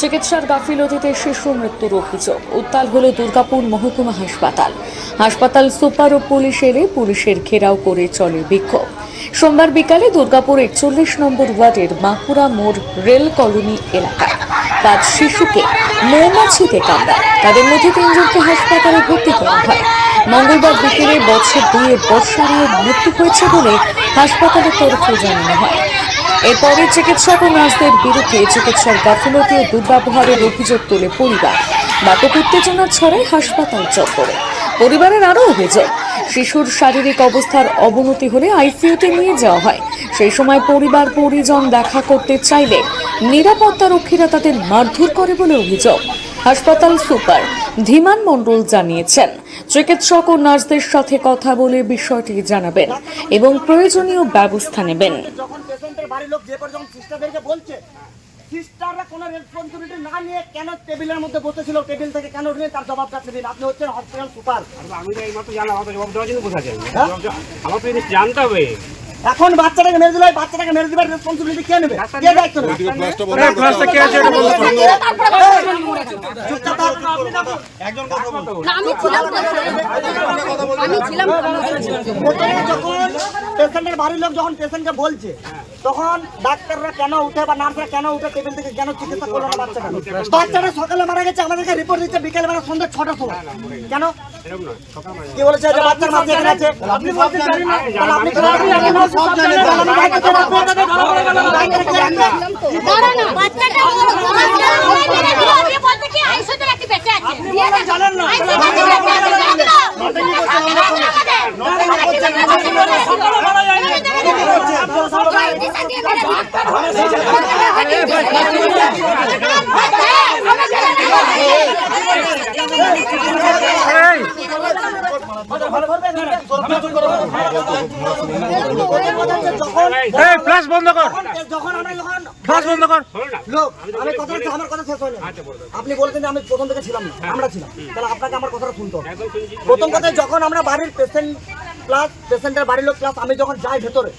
চিকিৎসার গাফিলতিতে শিশু মৃত্যুর অভিযোগ। উত্তাল হল দুর্গাপুর মহকুমা হাসপাতাল। হাসপাতাল সুপার ও পুলিশ এলে পুলিশের ঘেরাও করে চলে বিক্ষোভ। সোমবার বিকালে দুর্গাপুর একচল্লিশ নম্বর ওয়ার্ডের বাঁকুড়া মোড় রেল কলোনি এলাকায় পাঁচ শিশুকে মৌমাছিতে কামড়ায়। তাদের মধ্যে তিনজনকে হাসপাতালে ভর্তি করা হয়। মঙ্গলবার বিকেলে বছর দুইয়ের বর্ষারের মৃত্যু হয়েছে বলে হাসপাতালের তরফে জানানো হয়। এরপরে চিকিৎসক ও নার্সদের বিরুদ্ধে চিকিৎসার গাফিলতি ও দুর্ব্যবহারের অভিযোগ তোলে পরিবার। ব্যাপক উত্তেজনা ছড়ায় হাসপাতাল চত্বরে। পরিবারের আরও অভিযোগ, শিশুর শারীরিক অবস্থার অবনতি হলে আইসিইউতে নিয়ে যাওয়া হয়। সেই সময় পরিবার, পরিজন দেখা করতে চাইলে নিরাপত্তা রক্ষীরা তাদের মারধর করে বলে অভিযোগ। হাসপাতাল সুপার ধীমান মণ্ডল জানিয়েছেন চিকিৎসক ও নার্সদের সাথে কথা বলে বিষয়টি জানাবেন এবং প্রয়োজনীয় ব্যবস্থা নেবেন যখন পেশেন্টের বাড়ির লোক যে যখন সিস্টারদেরকে বলছে সিস্টাররা কোনো রেসপন্সিবিলিটি না নিয়ে কেন টেবিলের মধ্যে বসেছিল টেবিল থেকে কেন উঠে তার জবাবটা আপনি দিন আপনি হচ্ছেন হসপিটাল সুপার আমি তো এইমাত্র জানলাম আমার জবাব দেওয়ার জন্য বসে আছি আমি। হ্যাঁ? আমার তো জিনিস জানতে হবে এখন বাচ্চাটাকে মেরে দিলে বাচ্চাটাকে মেরে দিবার রেসপন্সিবিলিটি কে নেবে? কে দায়িত্ব নেবে? চুপচাপ থাক। না, আমি ছিলাম। আমি ছিলাম যখন পেশেন্টের বাড়ির লোক যখন পেশেন্টকে বলছে তখন ডাক্তাররা কেন উঠে বা নার্সরা কেন উঠে টেবিল থেকে কেন চিকিৎসা করল না বাচ্চাটা বাচ্চাটা সকালে মারা গেছে আমাদেরকে রিপোর্ট দিচ্ছে বিকেলে বেলা সন্ধ্যা ছটার সময়। কেন? নয় মানে কি বলেছে যে বাচ্চার মাঝে এখানে আছে আপনি বলতে জানেন না তাহলে আপনি কেন জানেন না সব জানেন তাহলে আমি ডাক্তারকে ডাকবো, ডাক্তারকে ডাকবো। দাঁড়া না। বাচ্চাটা ওর বাচ্চাটা ওই মেরে দিল। ওকে বলতে কি আইসিইউতে রাখতে বেঁচে আছে। দিয়ে দে। আইসিইউতে রাখতে বেঁচে আছে। জানি না। ফ্ল্যাশ বন্ধ কর। যখন আমরা যখন বন্ধ কর। লোক, আমি কথা আমার কথা শেষ আপনি বলছেন যে আমি প্রথম থেকে ছিলাম না, আমরা ছিলাম। তাহলে আপনাকে আমার কথাটা শুনতে হবে। প্রথম কথা, যখন আমরা বাড়ির পেশেন্ট প্লাস পেশেন্টের বাড়ির লোক প্লাস আমি যখন যাই ভেতরে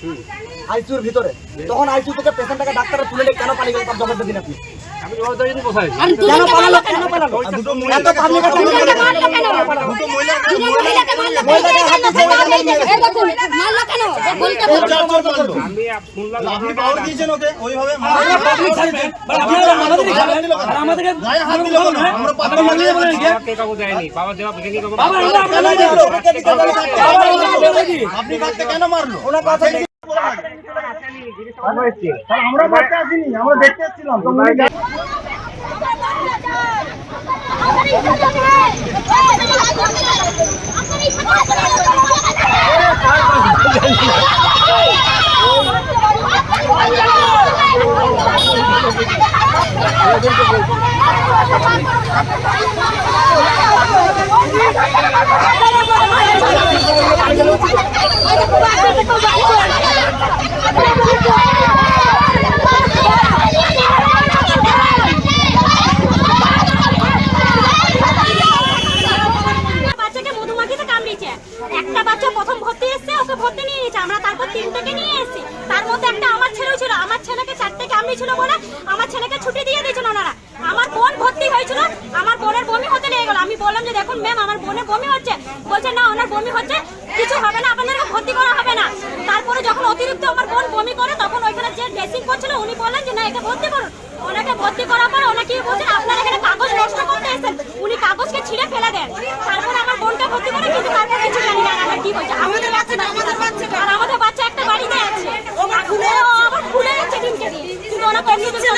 আইসিউর ভিতরে, তখন আইসিউ থেকে পেশেন্টটাকে ডাক্তারে তুলে নিয়ে কেন পালিয়ে গেল তার জবাবটা দিন আপনি? আপনি কেন? মারলো? ওনার কথা আমরা আসিনি আমরা দেখতে এসেছিলাম উনি বাচ্চাকে মধুমাখিতে কামড়িয়েছে একটা বাচ্চা প্রথম ভর্তি এসেছে ওকে ভর্তি নিয়ে নিয়েছে আমরা তারপর তিনটাকে নিয়ে এসেছি তার মধ্যে একটা আমার ছেলেও ছিল আমার ছেলেকে কামড়িয়েছিল বলে আমার ছেলেকে ছুটি দিয়ে দিয়েছিল ওনারা। আমার বোন ভর্তি হয়েছিল, আমার বোনের বমি হতে নিয়ে গেল। আমি বললাম যে, দেখুন ম্যাম আমার বোনের বমি হচ্ছে। বলছে, না, ওনার বমি হচ্ছে, কিছু হবে না, আপনাদেরকে ভর্তি করা হবে না। তারপরে যখন অতিরিক্ত আমার বোন বমি করে, তখন ওইখানে যে ড্রেসিং করছিল, উনি বললেন যে, না, একে ভর্তি করুন। ওনাকে ভর্তি করার পর ওনাকে বলছেন আপনারা এখানে কাগজ নষ্ট করতে এসেছেন। উনি কাগজকে ছিঁড়ে ফেলে দেন। তারপর আমার বোনকে ভর্তি করে কিন্তু তারপর কিছু জানি না কি বলছে। আমাদের বাচ্চা আমাদের বাচ্চা আর আমাদের বাচ্চা একটা বাড়িতে আছে ও খুলে আবার খুলে যাচ্ছে দিনকে দিন কিন্তু ওনা কমিউনিটি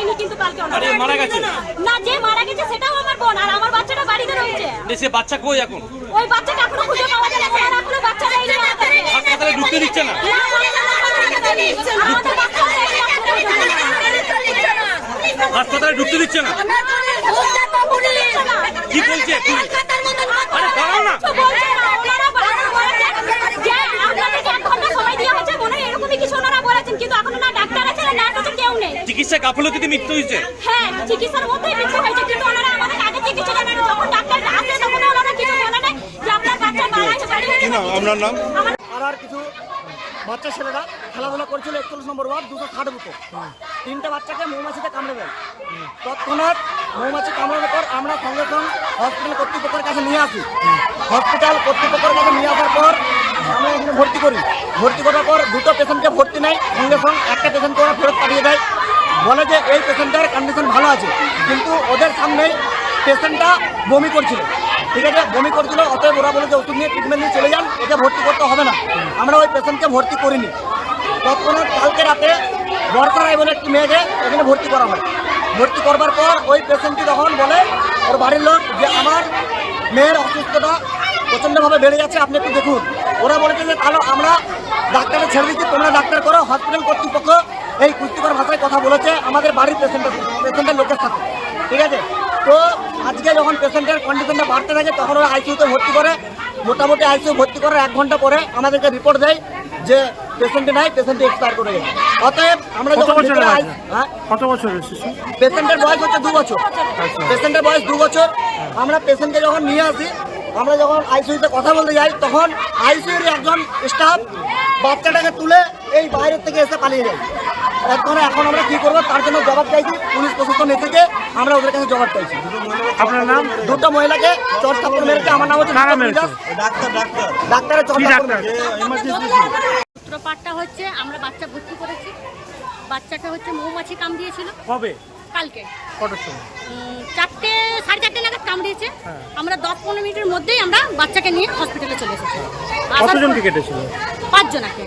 নেয়নি কিন্তু কালকে ওনা মারা গেছে না যে মারা গেছে সেটাও আমার বোন আর আমার বাচ্চাটা বাড়িতে রয়েছে দেশে বাচ্চা কই এখন ওই বাচ্চাটা এখনও খুঁজে পাওয়া যায় না আর এখনও বাচ্চা নেই হাসপাতালে ঢুকতে দিচ্ছে না হাসপাতালে ঢুকতে দিচ্ছে না কি বলছে আরে দাঁড়াও না কিন্তু এখনও না ডাক্তার আছে না নার্স আছে কেউ নেই চিকিৎসা গাফলতিতে মৃত্যু হয়েছে। হ্যাঁ চিকিৎসার মধ্যেই মৃত্যু হয়েছে কিন্তু ওনারা আমাদের আগে থেকে কিছু যখন ডাক্তার আসে তখন ওনারা কিছু বলে না যে আপনার বাচ্চা মারা গেছে আপনার নাম? আর আর কিছু বাচ্চা ছেলেরা খেলাধুলা করছিল একচল্লিশ নম্বর ওয়ার্ড দুশো ষাট বুথে। তিনটে বাচ্চাকে মৌমাছিতে কামড়ে দেয়। তৎক্ষণাৎ মৌমাছি কামড়ানোর পর আমরা সঙ্গে সঙ্গে হসপিটাল কর্তৃপক্ষের কাছে নিয়ে আসি। হসপিটাল কর্তৃপক্ষের কাছে নিয়ে আসার পর আমরা এখানে ভর্তি করি। ভর্তি করার পর দুটো পেশেন্টকে ভর্তি নেয় সঙ্গে সঙ্গে একটা পেশেন্টকে ওরা ফেরত পাঠিয়ে দেয়। বলে যে এই পেশেন্টের কন্ডিশন ভালো আছে, কিন্তু ওদের সামনেই পেশেন্টটা বমি করছিল। ঠিক আছে? বমি করছিল, অতএব ওরা বলে যে ওষুধ নিয়ে ট্রিটমেন্ট নিয়ে চলে যান, একে ভর্তি করতে হবে না। আমরা ওই পেশেন্টকে ভর্তি করিনি। তৎক্ষণাৎ কালকে রাতে বর্ষা বলে একটি মেয়েকে এখানে ভর্তি করা হয়। ভর্তি করবার পর ওই পেশেন্টটি তখন বলে, ওর বাড়ির লোক যে আমার মেয়ের অসুস্থতা প্রচণ্ডভাবে বেড়ে যাচ্ছে, আপনি একটু দেখুন। ওরা বলেছে যে, তাহলে আমরা ডাক্তারে ছেড়ে দিচ্ছি, তোমরা ডাক্তার করো, হসপিটাল কর্তৃপক্ষ এই কুস্তিকর ভাষায় কথা বলেছে আমাদের বাড়ির পেশেন্টের পেশেন্টের লোকের সাথে। ঠিক আছে? তো আজকে যখন পেশেন্টের কন্ডিশনটা বাড়তে থাকে তখন ওরা আইসিউতে ভর্তি করে। মোটামুটি আইসিইউ ভর্তি করার এক ঘণ্টা পরে আমাদেরকে রিপোর্ট দেয় যে পেশেন্টে নাই পেশেন্টে এক্সপায়ার করে গেছে। অতএব আমরা যখন হ্যাঁ? কত বছরের শিশু পেশেন্টের বয়স হচ্ছে দু বছর। পেশেন্টের বয়স দু বছর। আমরা পেশেন্টকে যখন নিয়ে আসি আমরা যখন আইসিইউতে কথা বলতে যাই তখন আইসিইউর একজন স্টাফ বাচ্চাটাকে তুলে এই বাইরের থেকে এসে পালিয়ে যায়। এখন এখন আমরা কি করব তার জন্য জবাব চাইছি পুলিশ প্রশাসনের থেকে আমরা ওদের কাছে জবাব চাইছি। আপনার নাম? দুটো মহিলাকে চট থাপ্পড় মেরেছে আমার নাম হচ্ছে। ডাক্তার ডাক্তার ডাক্তারের চট সূত্রপাতটা হচ্ছে আমরা বাচ্চা ভর্তি করেছি। বাচ্চাটা হচ্ছে মৌমাছি কাম দিয়েছিল কবে? কালকে। কটার সময়? চারটে সাড়ে চারটে নাগাদ কামড়িয়েছে আমরা দশ পনেরো মিনিটের মধ্যেই আমরা বাচ্চাকে নিয়ে হসপিটালে চলে এসেছি। কতজনকে কেটেছিল পাঁচজনাকে।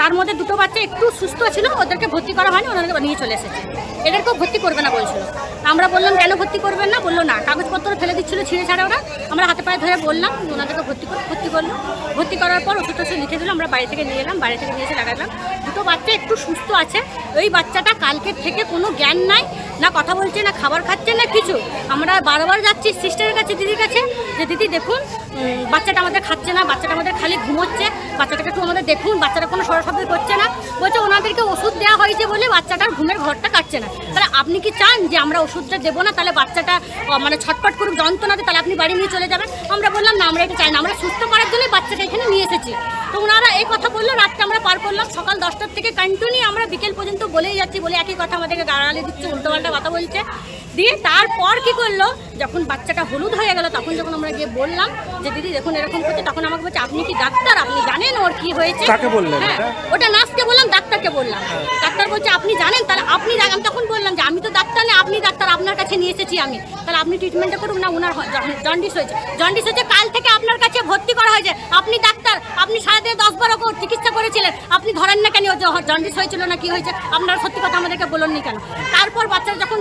তার মধ্যে দুটো বাচ্চা একটু সুস্থ ছিল ওদেরকে ভর্তি করা হয়নি ওনাদেরকে নিয়ে চলে এসেছে। এদেরকেও ভর্তি করবে না বলছিল। আমরা বললাম কেন ভর্তি করবেন না? বলল না কাগজপত্র ফেলে দিচ্ছিল ছিঁড়ে ছাড়া ওরা। আমরা হাতে পায়ে ধরে বললাম ওনাদেরকে ভর্তি করে ভর্তি করল। ভর্তি করার পর ওষুধ টষুধ লিখে দিল আমরা বাড়ি থেকে নিয়ে এলাম বাড়ি থেকে নিয়ে এসে লাগালাম। দুটো বাচ্চা একটু সুস্থ আছে। ওই বাচ্চাটা কালকের থেকে কোনো জ্ঞান নাই না কথা বলছে না খাবার খাচ্ছেন না কিছু? আমরা বারবার যাচ্ছি সিস্টারের কাছে দিদির কাছে যে দিদি দেখুন বাচ্চাটা আমাদের খাচ্ছে না, বাচ্চাটা আমাদের খালি ঘুমোচ্ছে। বাচ্চাটাকে একটু আমাদের দেখুন, বাচ্চাটা কোনো সরশব্দ করছে না। বলছে, ওনাদেরকে ওষুধ দেওয়া হয়েছে বলে বাচ্চাটার ঘুমের ঘরটা কাটছে না। তাহলে আপনি কি চান যে আমরা ওষুধটা দেবো না? তাহলে বাচ্চাটা মানে ছটপট করুক যন্ত্রণাতে তাহলে আপনি বাড়ি নিয়ে চলে যাবেন। আমরা বললাম, না, আমরা এটা চাই না। আমরা সুস্থ করার জন্যই বাচ্চাটা এখানে নিয়ে এসেছি। তো ওনারা এই কথা বলল, রাতটা আমরা পার করলাম। সকাল দশটার থেকে কন্টিনিউ আমরা বিকেল পর্যন্ত বলেই যাচ্ছি, বলে একই কথা আমাদেরকে গাড়ালি দিচ্ছে, উল্টোপাল্টা কথা বলছে। দিয়ে তারপর কি করল? যখন বাচ্চাটা হলুদ হয়ে গেল তখন যখন আমরা গিয়ে বললাম যে দিদি দেখুন এরকম করছে তখন আমাকে বলছে আপনি কি ডাক্তার? আপনি জানেন ওর কি হয়েছে? কাকে বললেন হ্যাঁ ওটা? নার্সকে বললাম ডাক্তারকে বললাম। ডাক্তার বলছে আপনি জানেন? তাহলে আপনি আমি তখন বললাম যে আমি তো ডাক্তার না আপনি ডাক্তার আপনার কাছে নিয়ে এসেছি আমি। তাহলে আপনি ট্রিটমেন্টটা করুন না ওনার জন্ডিস হয়েছে। জন্ডিস হয়েছে কাল থেকে আপনার কাছে ভর্তি করা হয়েছে। আপনি ডাক্তার আপনি সারাদিনে দশ বারো চিকিৎসা আপনি ধরেন না কেন ও যে জন্ডিস হয়েছিল না কি হয়েছে? আপনারা সত্যি কথা আমাদেরকে বলুননি কেন? তারপর বাচ্চারা যখন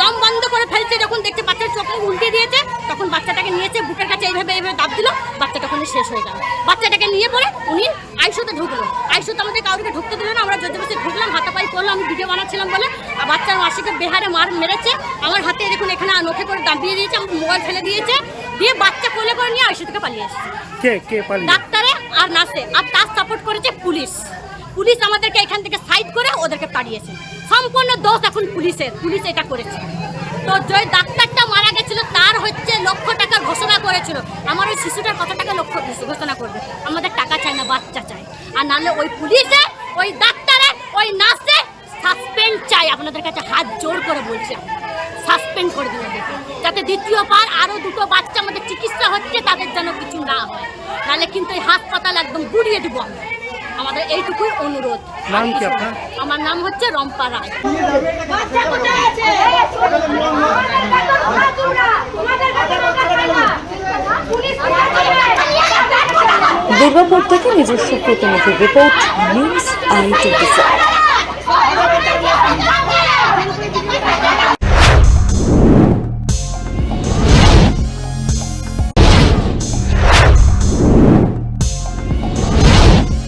দম বন্ধ করে ফেলছে যখন দেখছে বাচ্চার চোখে উল্টে দিয়েছে তখন বাচ্চাটাকে নিয়েছে বুকের কাছে এইভাবে এইভাবে দাব দিল বাচ্চাটা ওখানে শেষ হয়ে গেল। বাচ্চাটাকে নিয়ে পরে উনি আইসোতে ঢুকলো। আইসোতে আমাদের কাউকে ঢুকতে দিল না আমরা যদি বসে ঢুকলাম হাতাপাই করলাম আমি ভিডিও বানাচ্ছিলাম বলে আর বাচ্চার মাসিকে বেহারে মার মেরেছে। আমার হাতে দেখুন এখানে নখে করে দাবিয়ে দিয়েছে আমার মোবাইল ফেলে দিয়েছে দিয়ে বাচ্চা কোলে করে নিয়ে আইসো থেকে পালিয়ে এসেছে? কে কে পালিয়ে? ডাক্তারে আর নার্সে আর তার সাপোর্ট করেছে পুলিশ। পুলিশ আমাদেরকে এখান থেকে সাইড করে ওদেরকে তাড়িয়েছে। সম্পূর্ণ দোষ এখন পুলিশের। পুলিশ এটা করেছে। তো যে ডাক্তারটা মারা গেছিল, তার হচ্ছে লক্ষ টাকার ঘোষণা করেছিল। আমার ওই শিশুটার কত টাকা লক্ষ ঘোষণা করবে? আমাদের টাকা চায় না, বাচ্চা চাই। আর নাহলে ওই পুলিশে, ওই ডাক্তারে, ওই নার্সে সাসপেন্ড চাই। আপনাদের কাছে হাত জোর করে বলছি। সাসপেন্ড করে দিন। যাতে দ্বিতীয়বার আরও দুটো বাচ্চা আমাদের চিকিৎসা হচ্ছে তাদের যেন কিছু না হয়। তাহলে কিন্তু এই হাসপাতাল একদম গুড়িয়ে দিব। আমাদের এইটুকুই অনুরোধ। নাম কি আমার নাম হচ্ছে রম্পা রায়। দুর্গাপুর থেকে নিজস্ব প্রতিনিধি রিপোর্ট নিউজ আই টোয়েন্টি